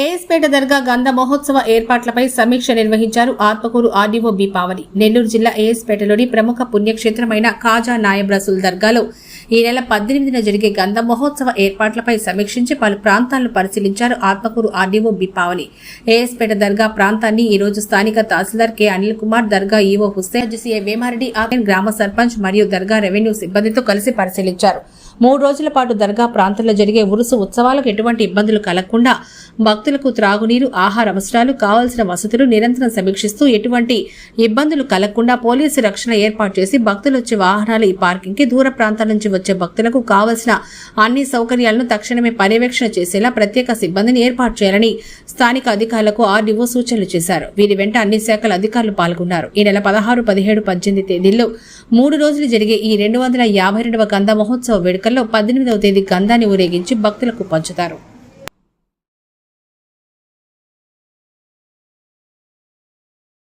ఏఎస్పేట దర్గా గంధ మహోత్సవ ఏర్పాట్లపై సమీక్ష నిర్వహించారు ఆత్మకూరు ఆర్డీఓ బి పావని. నెల్లూరు జిల్లా ఏఎస్పేటలోని ప్రముఖ పుణ్యక్షేత్రమైన ఖాజా నాయబ్ రసూల్ దర్గాలో ఈ నెల పద్దెనిమిదిన జరిగే గంధ మహోత్సవ ఏర్పాట్లపై సమీక్షించి పలు ప్రాంతాలను పరిశీలించారు ఆత్మకూరు ఆర్డీఓ బి పావని. ఏఎస్పేట దర్గా ప్రాంతాన్ని ఈ రోజు స్థానిక తహసీల్దార్ కె. అనిల్ కుమార్ దర్గా ఈవో హుస్సేన్ జెసిఏ వేమారెడ్డి ఆకెన్ గ్రామ సర్పంచ్ మరియు దర్గా రెవెన్యూ సిబ్బందితో కలిసి పరిశీలించారు. మూడు రోజుల పాటు దర్గా ప్రాంతంలో జరిగే ఉరుసు ఉత్సవాలకు ఎటువంటి ఇబ్బందులు కలగకుండా భక్తులకు త్రాగునీరు ఆహార అవసరాలు కావలసిన వసతులు నిరంతరం సమీక్షిస్తూ ఎటువంటి ఇబ్బందులు కలగకుండా పోలీసు రక్షణ ఏర్పాటు చేసి భక్తులు వచ్చే వాహనాలు ఈ పార్కింగ్కి దూర ప్రాంతాల నుంచి వచ్చే భక్తులకు కావలసిన అన్ని సౌకర్యాలను తక్షణమే పర్యవేక్షణ చేసేలా ప్రత్యేక సిబ్బందిని ఏర్పాటు చేయాలని స్థానిక అధికారులకు ఆర్డీఓ సూచనలు చేశారు. వీరి వెంట అన్ని శాఖల అధికారులు పాల్గొన్నారు. ఈ నెల పదహారు పదిహేడు పద్దెనిమిది తేదీల్లో మూడు రోజులు జరిగే ఈ రెండు వందల యాభై రెండవ గంధ మహోత్సవ వేడుకల్లో పద్దెనిమిదవ తేదీ గంధాన్ని ఊరేగించి భక్తులకు పంచుతారు.